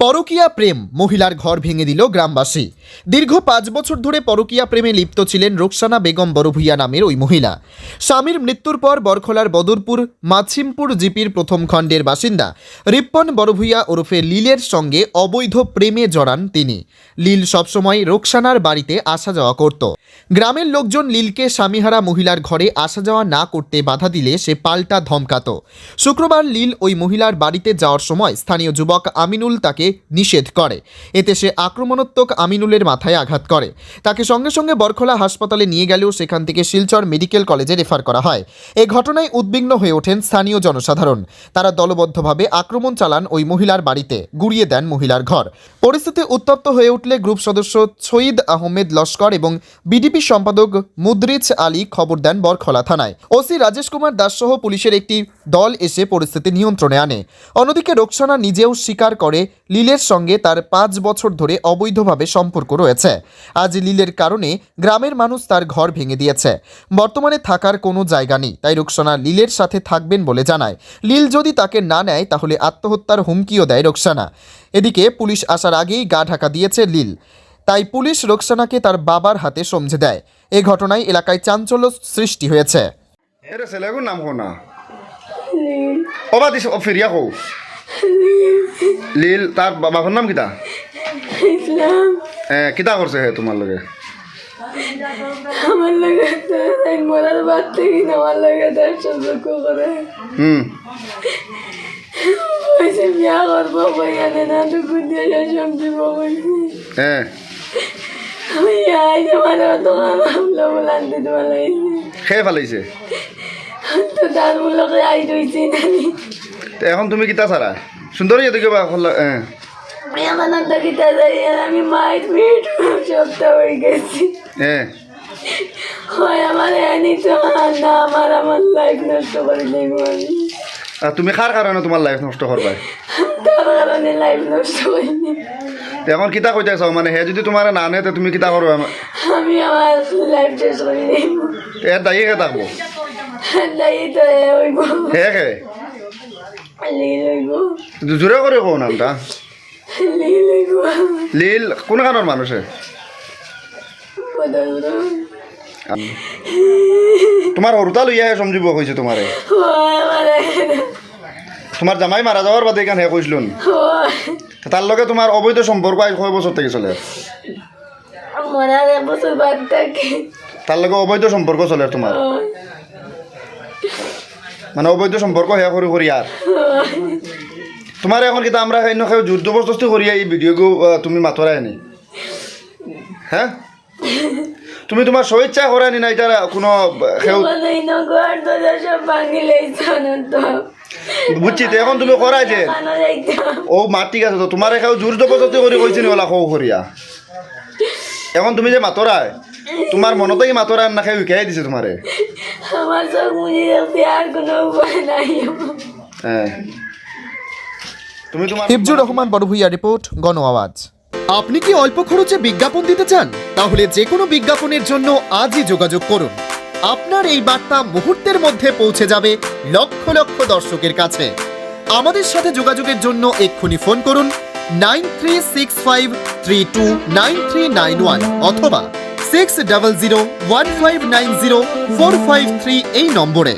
পরকীয়া প্রেম মহিলার ঘর ভেঙে দিল গ্রামবাসী। দীর্ঘ পাঁচ বছর ধরে পরকীয়া প্রেমে লিপ্ত ছিলেন রোকসানা বেগম বড়ভুইয়া নামের ওই মহিলা। স্বামীর মৃত্যুর পর বরখলার বদরপুর, মাছিমপুর জিপির প্রথম খণ্ডের বাসিন্দা রিপ্পন বড়ভুইয়া ওরফে লীলের সঙ্গে অবৈধ প্রেমে জড়ান তিনি। লীল সবসময় রোকসানার বাড়িতে আসা যাওয়া করত। গ্রামের লোকজন লীলকে স্বামীহারা মহিলার ঘরে আসা যাওয়া না করতে বাধা দিলে সে পাল্টা ধমকাতো। শুক্রবার লীল ওই মহিলার বাড়িতে যাওয়ার সময় স্থানীয় যুবক আমিনুল তাকে নিষেধ করে। এতে সে আক্রমণাত্মক আমিনুলের মাথায় আঘাত করে। তাকে সঙ্গে সঙ্গে বরখলা হাসপাতালে নিয়ে গেলেও সেখান থেকে শিলচর মেডিকেল কলেজে রেফার করা হয়। এ ঘটনায় উদ্বিগ্ন হয়ে ওঠেন স্থানীয় জনসাধারণ। তারা দলবদ্ধভাবে আক্রমণ চালান ওই মহিলার বাড়িতে, গুড়িয়ে দেন মহিলার ঘর। পরিস্থিতি উত্তপ্ত হয়ে উঠলে গ্রুপ সদস্য সঈদ আহমেদ লস্কর এবং বিডিপি সম্পাদক মুদ্রিজ আলী খবর দেন বরখলা থানায়। ওসি রাজেশ কুমার দাস সহ পুলিশের একটি দল এসে পরিস্থিতি নিয়ন্ত্রণে আনে। অন্যদিকে রোকসানা নিজেও স্বীকার করে, লীলের সঙ্গে তার পাঁচ বছর ধরে অবৈধভাবে সম্পর্ক রয়েছে। আজ লীলের কারণে গ্রামের মানুষ তার ঘর ভেঙে দিয়েছে। বর্তমানে থাকার কোনো জায়গা নেই, তাই রোকসানা লীলের সাথে থাকবেন বলে জানায়। লীল যদি তাকে না নেয়, তাহলে আত্মহত্যার হুমকিও দেয় রোকসানা। এদিকে পুলিশ আসার আগেই গা ঢাকা দিয়েছে লীল। তাই পুলিশ রোকসানাকে তার বাবার হাতে সমঝে দেয়। এ ঘটনায় এলাকায় চাঞ্চল্য সৃষ্টি হয়েছে। নাম অবা দিছ ফিরিয়া কো লীল তার বাবার নাম কিতা? ইসলাম এ কিতা করছে হে তোমার লগে? আমার লাগে মরার বাদ থেকে আমার লাগে তার সম্পর্ক করে হুম বলছে বিয়া করব বইয়ানে না টুকু দিয়ে সম্পর্ক বলছি হ্যাঁ আমি আই আমার দোকান আমলো বলান্তে তোমার লাগছে খেয়ে ফেলাইছে? তো তার আই রইছি এখন তুমি কিতা ছাড়া? সুন্দরী এদিকে বা হ্যাঁ আমি আমার কিতা যাই আমি মায়ের মিট সপ্তাহ হয়ে গেছি হ্যাঁ হয় আমার এনি তো আর না আমার আমার লাইফ নষ্ট করে দেবো আমি তুমি কার কারণে তোমার লাইফ নষ্ট করবাই তার কারণে লাইফ নষ্ট এখন কিতা কইতে চাও মানে হে যদি তোমার না নেয় তো তুমি কিতা করবে আমি আমার লাইফ শেষ করে দেব এর দায়ী কে থাকব জোরে করে কো নামটা লীল কোন কারণের মানুষে তোমার হরুতা লইয়া হে সমজিব কইছে তোমারে তোমার জামাই মারা যাওয়ার বাদে এখানে হে কইছিলুন তার লগে তোমার অবৈধ সম্পর্ক আজ কয় বছর থেকে চলে তার লগে অবৈধ সম্পর্ক চলে তোমার মানে অবৈধ সম্পর্ক হে করি করি আর তোমার এখন কিন্তু আমরা সেই নখাই জোর জবরদস্তি করি এই ভিডিওগু তুমি মাতরা আনি। হ্যাঁ তুমি তোমার স্বেচ্ছা করা নি না এটা কোনো বুঝছি তো এখন তুমি করাই যে। ও মা ঠিক আছে তো তোমার এখানে জোর জবরদস্তি করে কইছি নি ওলা কৌ করিয়া এখন তুমি যে মাতরায় তোমার মনতেই মাতরা না খাই উইকাই দিছে তোমারে। আমার চোখ মুজি দেখতে আর কোনো উপায় নাই। হ্যাঁ। তুমি তোমার হিফজুর রহমান বড়ভুইয়া রিপোর্ট গণ আওয়াজ। আপনি কি অল্প খরচে বিজ্ঞাপন দিতে চান? তাহলে যে কোনো বিজ্ঞাপনের জন্য আজই যোগাযোগ করুন। আপনার এই বার্তা মুহূর্তের মধ্যে পৌঁছে যাবে লক্ষ লক্ষ দর্শকের কাছে। আমাদের সাথে যোগাযোগের জন্য এক্ষুনি ফোন করুন nine three six five three two nine three nine one অথবা six double zero one five nine zero four five three এই নম্বরে।